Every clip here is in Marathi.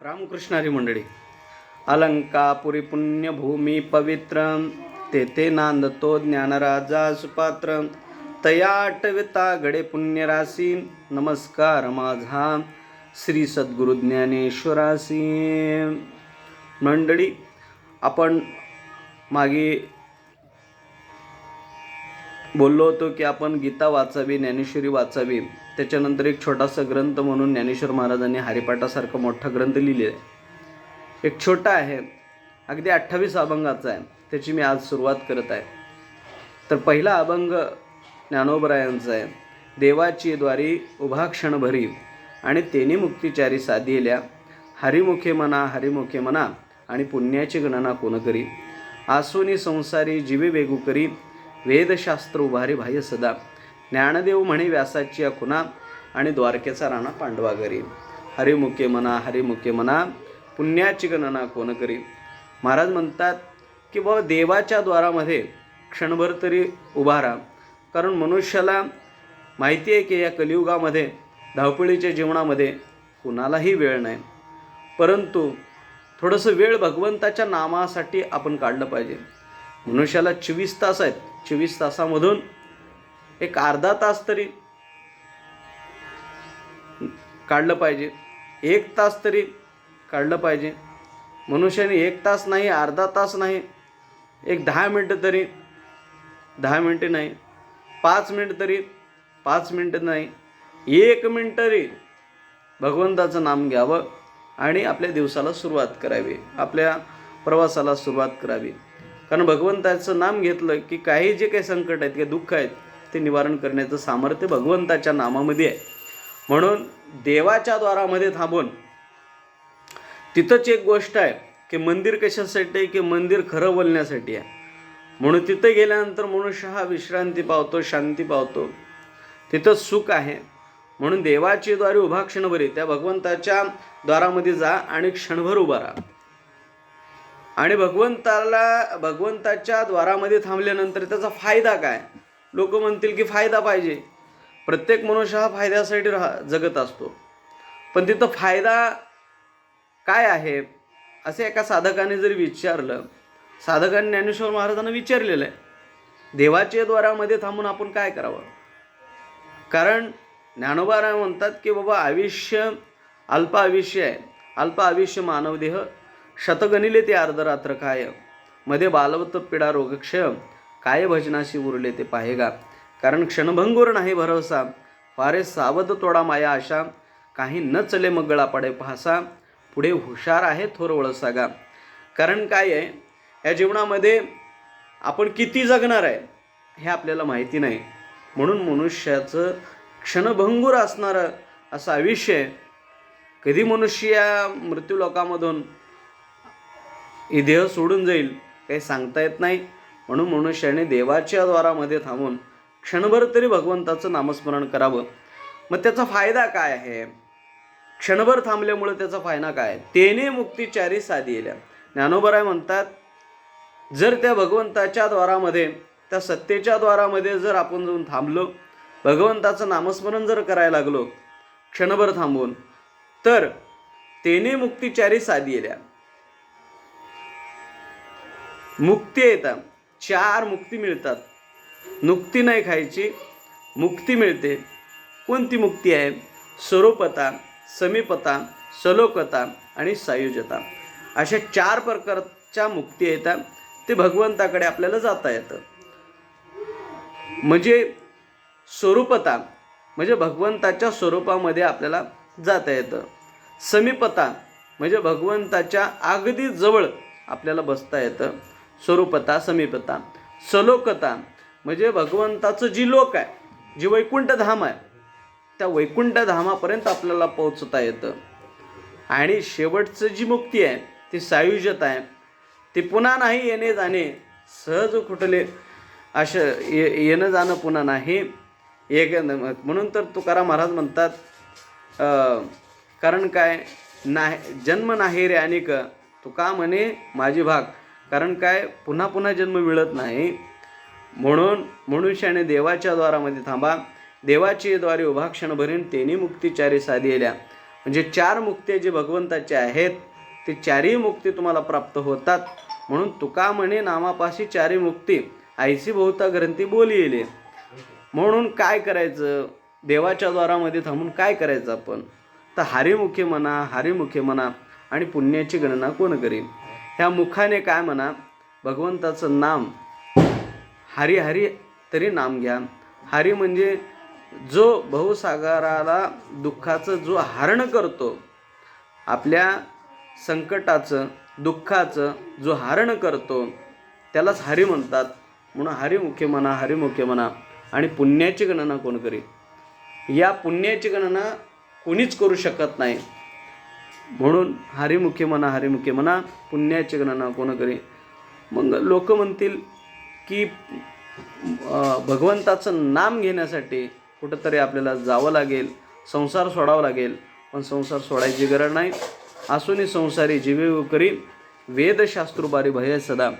रामकृष्णारी मंडळी अलंकापुरी पुण्यभूमी पवित्र तेथे नांदतो ज्ञानराजा सुपात्र तया आटविता गडे पुण्यराशी नमस्कार माझा श्री सद्गुरु ज्ञानेश्वरासी मंडळी आपण मागे बोललो होतो की आपण गीता वाचावी ज्ञानेश्वरी वाचावी. त्याच्यानंतर एक छोटासा ग्रंथ म्हणून ज्ञानेश्वर महाराजांनी हरिपाठासारखा मोठा ग्रंथ लिहिले आहे. एक छोटा आहे अगदी अठ्ठावीस अभंगाचा आहे. त्याची मी आज सुरुवात करत आहे. तर पहिला अभंग ज्ञानोबरायांचा आहे. देवाची द्वारी उभा क्षणभरी आणि तेनी मुक्तिचारी साधिल्या हरिमुखे म्हणा हरिमुखे म्हणा आणि पुण्याची गणना कोण करी? आसोनी संसारी जीवे वेगू करी वेदशास्त्र उभारी भाय सदा. ज्ञानदेव म्हणे व्यासाची या खुना आणि द्वारकेचा राणा पांडवा घरी. हरिमुखे मना हरिमुखे मना पुण्याची गणना कोण करी? महाराज म्हणतात की बाबा देवाच्या द्वारामध्ये क्षणभर तरी उभा राहा. कारण मनुष्याला माहिती आहे की या कलियुगामध्ये धावपळीच्या जीवनामध्ये कुणालाही वेळ नाही. परंतु थोडंसं वेळ भगवंताच्या नामासाठी आपण काढलं पाहिजे. मनुष्याला चोवीस तास आहेत. चोवीस तासामधून एक अर्धा तास तरी काढलं पाहिजे. एक तास तरी काढलं पाहिजे. मनुष्याने एक तास नाही अर्धा तास नाही एक दहा मिनटं तरी दहा मिनटे नाही पाच मिनटं तरी पाच मिनटं नाही एक मिनटं तरी भगवंताचं नाम घ्यावं आणि आपल्या दिवसाला सुरुवात करावी. आपल्या प्रवासाला सुरुवात करावी. कारण भगवंताचं नाम घेतलं की काही जे काही संकट आहेत किंवा दुःख आहेत ते निवारण करण्याचं सामर्थ्य भगवंताच्या नामामध्ये आहे. म्हणून देवाच्या द्वारामध्ये थांबून तिथंच एक गोष्ट आहे की मंदिर कशासाठी आहे की मंदिर खरं बोलण्यासाठी आहे. म्हणून तिथं गेल्यानंतर मनुष्य हा विश्रांती पावतो शांती पावतो. तिथं सुख आहे. म्हणून देवाची द्वारे उभा क्षणभरी त्या भगवंताच्या द्वारामध्ये जा आणि क्षणभर उभा राहा. आणि भगवंताला भगवंताच्या द्वारामध्ये थांबल्यानंतर त्याचा फायदा काय? लोक म्हणतील की फायदा पाहिजे. प्रत्येक मनुष्य हा फायद्यासाठी राह जगत असतो. पण तिथं फायदा काय आहे? असे एका साधकाने जरी विचारलं साधकाने ज्ञानेश्वर महाराजांना विचारलेलं आहे देवाच्या द्वारामध्ये थांबून आपण काय करावं? कारण ज्ञानोबाराय म्हणतात की बाबा आयुष्य अल्प आयुष्य आहे. अल्प आयुष्य मानवदेह शतगणिले ते अर्धरात्र काय मध्ये बालवत पिडा रोगक्षय. काय भजनाशी उरले ते पाहेगा. कारण क्षणभंगूर नाही भरवसा. फारे सावध तोडा माया आशा. काही न चले मग गळा पडे पाहसा. पुढे हुशार आहे थोर वळसागा. कारण काय आहे? या जीवनामध्ये आपण किती जगणार आहे? हे आपल्याला माहिती नाही. म्हणून मनुष्याचं क्षणभंगूर असणारं असं आयुष्य आहे. कधी मनुष्य या मृत्यूलोकामधून देह सोडून जाईल काही सांगता येत नाही. म्हणून मनुष्याने देवाच्या द्वारामध्ये थांबून क्षणभर तरी भगवंताचं नामस्मरण करावं. मग त्याचा फायदा काय आहे? क्षणभर थांबल्यामुळे त्याचा फायदा काय आहे? तेने मुक्तिचारी साधी येल्या ज्ञानोबराय म्हणतात जर त्या भगवंताच्या द्वारामध्ये त्या सत्तेच्या द्वारामध्ये जर आपण जाऊन थांबलो भगवंताचं नामस्मरण जर करायला लागलो क्षणभर थांबून तर तेने मुक्तिचारी साधी येल्या मुक्ती येतात. चार मुक्ती मिळतात. मुक्ती नाही खायची मुक्ती मिळते. कोणती मुक्ती आहे? स्वरूपता समीपता सलोकता आणि सायुजता. अशा चार प्रकारच्या मुक्ती येतात. ते भगवंताकडे आपल्याला जाता येतं. म्हणजे स्वरूपता म्हणजे भगवंताच्या स्वरूपामध्ये आपल्याला जाता येतं. समीपता म्हणजे भगवंताच्या अगदी जवळ आपल्याला बसता येतं. स्वरूपता समीपता सलोकता. म्हणजे भगवंताचं जी लोक आहे जी वैकुंठ धाम आहे त्या वैकुंठ धामापर्यंत आपल्याला पोहोचता येतं. आणि शेवटचं जी मुक्ती आहे ती सायुज्यता आहे. ती पुन्हा नाही येणे जाणे सहज कुठले असं ये येणं जाणं पुन्हा नाही. एक म्हणून तर तुकाराम महाराज म्हणतात कारण काय नाही जन्म नाही रे अनेक तुका म्हणे माझी भाग. कारण काय? पुन्हा पुन्हा जन्म मिळत नाही. म्हणून मनुष्याने देवाच्या द्वारामध्ये थांबा. देवाची द्वारे उभा क्षण भरीन तेनी मुक्तिचारी साधिल्या म्हणजे चार मुक्ती जे भगवंताचे आहेत ते चारही मुक्ती तुम्हाला प्राप्त होतात. म्हणून तुका म्हणे नामापाशी चारी मुक्ती. आयसी बहुता ग्रंथी बोली येले. म्हणून काय करायचं? देवाच्या द्वारामध्ये थांबून काय करायचं आपण? तर हरिमुखी म्हणा हरिमुखी म्हणा आणि पुण्याची गणना कोण करीन? ह्या मुखाने काय म्हणा भगवंताचं नाम हरी हरी तरी नाम घ्या. हरी म्हणजे जो बहुसागराला दुःखाचं जो हरण करतो आपल्या संकटाचं दुःखाचं जो हरण करतो त्यालाच हरी म्हणतात. म्हणून हरिमुखे म्हणा हरिमुखे म्हणा आणि पुण्याची गणना कोण करी या पुण्याची गणना कोणीच करू शकत नाही. म्हणून हरिमुखे म्हणा हरिमुखे म्हणा पुण्याची गणना कोण करी? मग लोक म्हणतील की भगवंताचं नाम घेण्यासाठी कुठंतरी आपल्याला जावं लागेल संसार सोडावा लागेल पण संसार सोडायची गरज नाही. असूनही संसारी जीवे करी वेदशास्त्रुबारी भय सदा.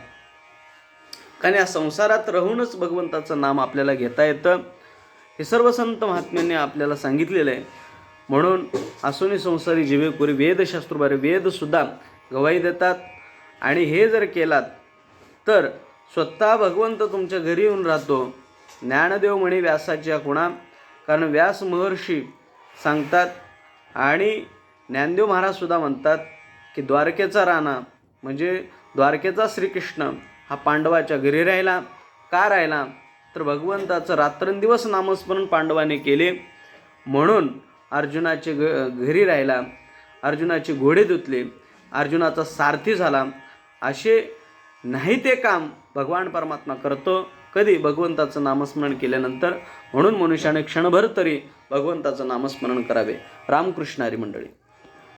कारण या संसारात राहूनच भगवंताचं नाम आपल्याला घेता येतं. हे सर्व संत महात्म्यांनी आपल्याला सांगितलेलं आहे. म्हणून असूनही संसारी जीवे करी वेदसुद्धा गवाही देतात. आणि हे जर केलात तर स्वतः भगवंत तुमच्या घरी येऊन राहतो. ज्ञानदेव म्हणे व्यासाच्या खुणा. कारण व्यास महर्षी सांगतात आणि ज्ञानदेव महाराजसुद्धा म्हणतात की द्वारकेचा राणा म्हणजे द्वारकेचा श्रीकृष्ण हा पांडवाच्या घरी राहिला. का राहिला? तर भगवंताचं रात्रंदिवस नामस्मरण पांडवाने केले. म्हणून अर्जुनाचे घ घरी राहिला अर्जुनाचे घोडे धुतले अर्जुनाचा सारथी झाला. असे नाही ते काम भगवान परमात्मा करतो. कधी भगवंताचं नामस्मरण केल्यानंतर म्हणून मनुष्याने क्षणभर तरी भगवंताचं नामस्मरण करावे. रामकृष्णारी मंडळी.